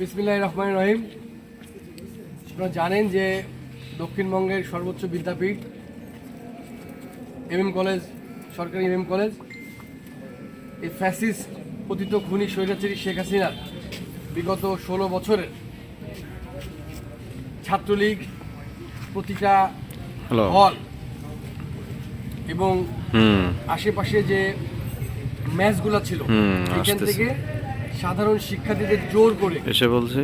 বিসমিল্লাহ রহমান রহিম। আপনারা জানেন যে দক্ষিণবঙ্গের সর্বোচ্চ বিদ্যাপীঠ এম এম কলেজ সরকারি এমএম কলেজ এই ফ্যাসিস পতিত খুনি স্বৈরাচারী শেখ হাসিনার বিগত ষোলো বছরের ছাত্রলীগ প্রতিটা হল এবং আশেপাশে যে ম্যাচগুলো ছিল এখান থেকে সাধারণ শিক্ষার্থীদের জোর করে এসে বলছি।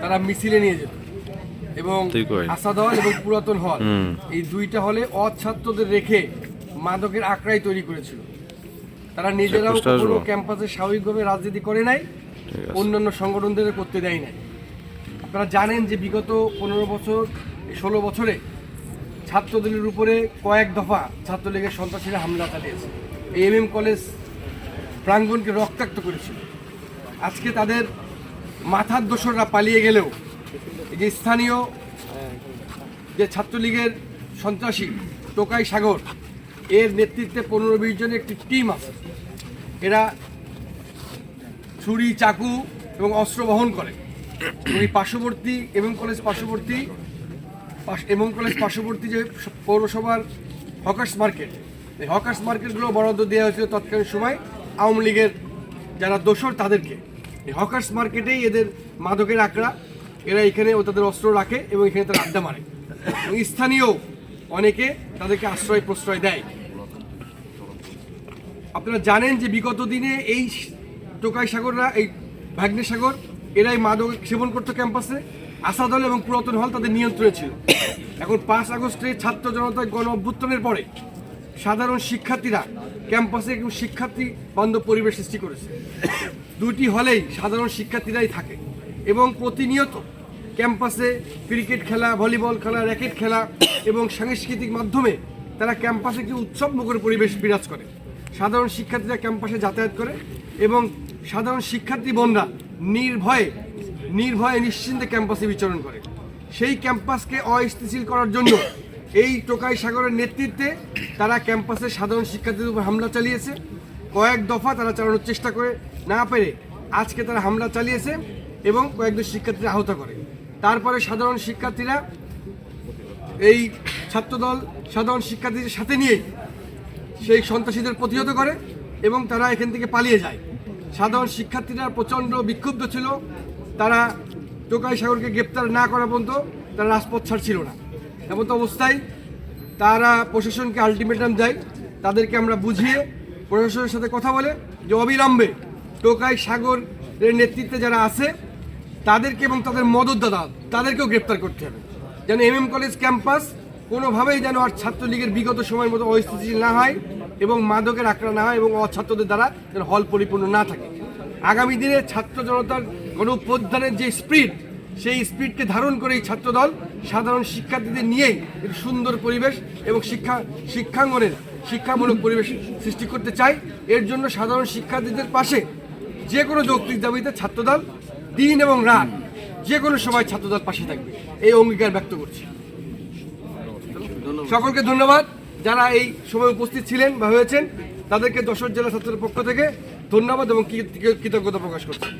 তারা মিছিলে নিয়ে যেত। এবং? আসাদ হল এবং পুরাতন হল এই দুইটা হলে অছাত্রদের রেখে মাদকের আঁকড়াই তৈরি করেছিল। তারা নিজেরাও? কখনো ক্যাম্পাসে স্বাভাবিকভাবে রাজনীতি করে নাই অন্যান্য সংগঠনদের করতে দেয় নাই। আপনারা জানেন যে বিগত পনেরো বছর ষোলো বছরে ছাত্রদলের উপরে কয়েক দফা ছাত্রলীগের সন্ত্রাসীরা হামলা চালিয়েছে। এই এম এম কলেজ প্রাঙ্গণকে রক্তাক্ত করেছিল। আজকে তাদের মাথার দোসররা পালিয়ে গেলেও এই যে স্থানীয় যে ছাত্রলীগের সন্ত্রাসী টোকাই সাগর, এর নেতৃত্বে পনেরো বিশ জনের একটি টিম আছে। এরা ছুরি, চাকু এবং অস্ত্র বহন করে। এই পার্শ্ববর্তী এবং কলেজ পার্শ্ববর্তী এবং কলেজ পার্শ্ববর্তী যে পৌরসভার হকার্স মার্কেট, এই হকার্স মার্কেটগুলো বরাদ্দ দেওয়া হয়েছিল তৎকালীন সময়। আওয়ামী লীগের যারা দোসর তাদেরকে এই হকার্স মার্কেটেই এদের মাদকের আঁকড়া। এরা এখানে ও তাদের অস্ত্র রাখে এবং এখানে তারা আড্ডা মারে। এবং স্থানীয় অনেকে তাদেরকে আশ্রয় প্রশ্রয় দেয়। আপনারা জানেন যে বিগত দিনে এই টোকাই সাগররা, এই ভাগ্নে সাগর এরাই মাদক সেবন করতো ক্যাম্পাসে। আসাদ হল এবং পুরাতন হল তাদের নিয়ন্ত্রণে ছিল। এখন পাঁচ আগস্টে ছাত্র জনতার গণ অভ্যুত্থানের পরে সাধারণ শিক্ষার্থীরা ক্যাম্পাসে শিক্ষার্থী বান্ধব পরিবেশ সৃষ্টি করেছে। দুটি হলেই সাধারণ শিক্ষার্থীরাই থাকে এবং প্রতিনিয়ত ক্যাম্পাসে ক্রিকেট খেলা, ভলিবল খেলা, র্যাকেট খেলা এবং সাংস্কৃতিক মাধ্যমে তারা ক্যাম্পাসে একটি উৎসব মুখর পরিবেশ বিরাজ করে। সাধারণ শিক্ষার্থীরা ক্যাম্পাসে যাতায়াত করে এবং সাধারণ শিক্ষার্থী বোনরা নির্ভয়ে নির্ভয়ে নিশ্চিন্তে ক্যাম্পাসে বিচরণ করে। সেই ক্যাম্পাসকে অস্থিতিশীল করার জন্য এই টোকাই সাগরের নেতৃত্বে তারা ক্যাম্পাসে সাধারণ শিক্ষার্থীদের উপর হামলা চালিয়েছে। কয়েক দফা তারা চালানোর চেষ্টা করে না পেরে আজকে তারা হামলা চালিয়েছে এবং কয়েকজন শিক্ষার্থীরা আহত করে। তারপরে সাধারণ শিক্ষার্থীরা এই ছাত্রদল সাধারণ শিক্ষার্থীদের সাথে নিয়ে সেই সন্ত্রাসীদের প্রতিহত করে এবং তারা এখান থেকে পালিয়ে যায়। সাধারণ শিক্ষার্থীরা প্রচণ্ড বিক্ষুব্ধ ছিল। তারা টোকাই সাগরকে গ্রেপ্তার না করা পর্যন্ত তারা রাজপথ ছাড়ছিল না। এমন তো অবস্থায় তারা প্রশাসনকে আলটিমেটাম দেয়। তাদেরকে আমরা বুঝিয়ে প্রশাসনের সাথে কথা বলে যে অবিলম্বে টোকাই সাগরের নেতৃত্বে যারা আছে, তাদেরকে এবং তাদের মদতদাতা তাদেরকেও গ্রেপ্তার করতে হবে। যেন এম এম কলেজ ক্যাম্পাস কোনোভাবেই যেন আর ছাত্রলীগের বিগত সময়ের মতো অস্থিতিশীল না হয় এবং মাদকের আক্রা না হয় এবং অছাত্রদের দ্বারা যেন হল পরিপূর্ণ না থাকে। আগামী দিনে ছাত্র জনতার গণ উত্থানের যে স্পিড, সেই স্পিডকে ধারণ করে এই ছাত্রদল সাধারণ শিক্ষার্থীদের নিয়েই একটি সুন্দর পরিবেশ এবং শিক্ষা, শিক্ষাঙ্গনের শিক্ষামূলক পরিবেশ সৃষ্টি করতে চাই এর জন্য সাধারণ শিক্ষার্থীদের পাশে যে কোনো যৌক্তিক দাবিতে ছাত্রদল দিন এবং রাত যে কোনো সময় ছাত্রদল পাশে থাকবে। এই অঙ্গীকার ব্যক্ত করছি। সকলকে ধন্যবাদ। যারা এই সময় উপস্থিত ছিলেন বা হয়েছেন তাদেরকে দশর জেলা ছাত্রের পক্ষ থেকে ধন্যবাদ এবং কৃতজ্ঞতা প্রকাশ করছি।